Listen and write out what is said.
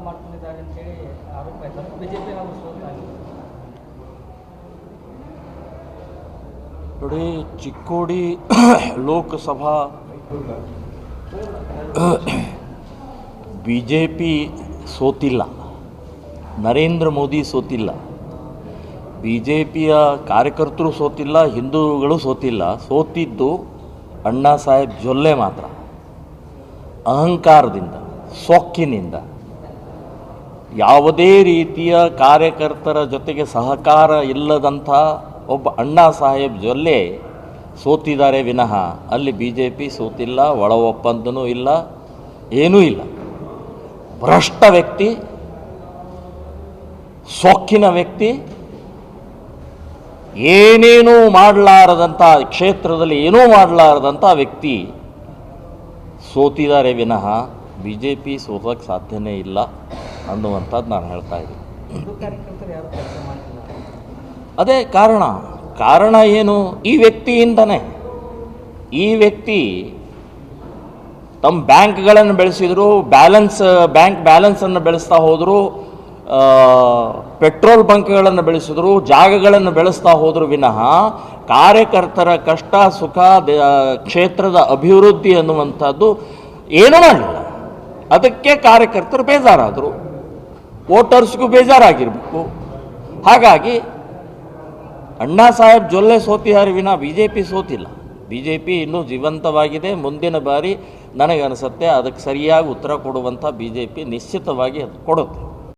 ಮಾಡ್ಕೊಂಡಿದ್ದಾರೆ ಅಂತೇಳಿ ಆರೋಪ ಆಯ್ತು? ಬಿಜೆಪಿ ನಾವು ನೋಡಿ, Chikkodi Lok Sabha B J P ಸೋತಿಲ್ಲ. Narendra Modi ಸೋತಿಲ್ಲ. ಬಿ ಜೆ ಪಿಯ ಕಾರ್ಯಕರ್ತರು ಸೋತಿಲ್ಲ, ಹಿಂದೂಗಳು ಸೋತಿಲ್ಲ. ಸೋತಿದ್ದು ಅಣ್ಣಾ ಸಾಹೇಬ್ ಜೊಲ್ಲೆ ಮಾತ್ರ. ಅಹಂಕಾರದಿಂದ, ಸೊಕ್ಕಿನಿಂದ. ಯಾವುದೇ ರೀತಿಯ ಕಾರ್ಯಕರ್ತರ ಜೊತೆಗೆ ಸಹಕಾರ ಇಲ್ಲದಂಥ ಒಬ್ಬ ಅಣ್ಣಾ ಸಾಹೇಬ್ ಜೊಲ್ಲೆ ಸೋತಿದ್ದಾರೆ ವಿನಃ. ಅಲ್ಲಿ ಬಿ ಜೆ ಪಿ ಸೋತಿಲ್ಲ ಒಳ ಒಪ್ಪಂದನೂ ಇಲ್ಲ, ಏನೂ ಇಲ್ಲ. ಭ್ರಷ್ಟ ವ್ಯಕ್ತಿ, ಸೊಕ್ಕಿನ ವ್ಯಕ್ತಿ, ಏನೇನೂ ಮಾಡಲಾರದಂಥ ಕ್ಷೇತ್ರದಲ್ಲಿ ಏನೂ ಮಾಡಲಾರದಂಥ ವ್ಯಕ್ತಿ ಸೋತಿದ್ದಾರೆ ವಿನಃ. ಬಿ ಜೆ ಪಿ ಸೋತಕ್ಕೆ ಸಾಧ್ಯನೇ ಇಲ್ಲ. ಅನ್ನುವಂಥದ್ದು ನಾನು ಹೇಳ್ತಾ ಇದ್ದೀನಿ. ಅದೇ ಕಾರಣ. ಕಾರಣ ಏನು? ಈ ವ್ಯಕ್ತಿಯಿಂದನೇ. ಈ ವ್ಯಕ್ತಿ ತಮ್ಮ ಬ್ಯಾಂಕ್ಗಳನ್ನು ಬೆಳೆಸಿದರು ಬ್ಯಾಲೆನ್ಸ್ ಬ್ಯಾಂಕ್ ಬ್ಯಾಲೆನ್ಸನ್ನು ಬೆಳೆಸ್ತಾ ಹೋದರು ಪೆಟ್ರೋಲ್ ಬಂಕ್ಗಳನ್ನು ಬೆಳೆಸಿದ್ರು ಜಾಗಗಳನ್ನು ಬೆಳೆಸ್ತಾ ಹೋದ್ರೂ ವಿನಃ ಕಾರ್ಯಕರ್ತರ ಕಷ್ಟ ಸುಖ ಕ್ಷೇತ್ರದ ಅಭಿವೃದ್ಧಿ ಅನ್ನುವಂಥದ್ದು ಏನೂ ಮಾಡಲಿಲ್ಲ. ಅದಕ್ಕೆ ಕಾರ್ಯಕರ್ತರು ಬೇಜಾರಾದರು. ವೋಟರ್ಸ್ಗೂ ಬೇಜಾರಾಗಿರಬೇಕು. ಹಾಗಾಗಿ ಅಣ್ಣಾ ಸಾಹೇಬ್ ಜೊಲ್ಲೆ ಸೋತಿ ವಿನ ಬಿ ಜೆ ಪಿ ಸೋತಿಲ್ಲ. ಬಿ ಜೆ ಪಿ ಇನ್ನೂ ಜೀವಂತವಾಗಿದೆ. ಮುಂದಿನ ಬಾರಿ ನನಗನ್ನಿಸುತ್ತೆ ಅದಕ್ಕೆ ಸರಿಯಾಗಿ ಉತ್ತರ ಕೊಡುವಂಥ ಬಿ ಜೆ ಪಿ ನಿಶ್ಚಿತವಾಗಿ ಅದು ಕೊಡುತ್ತೆ.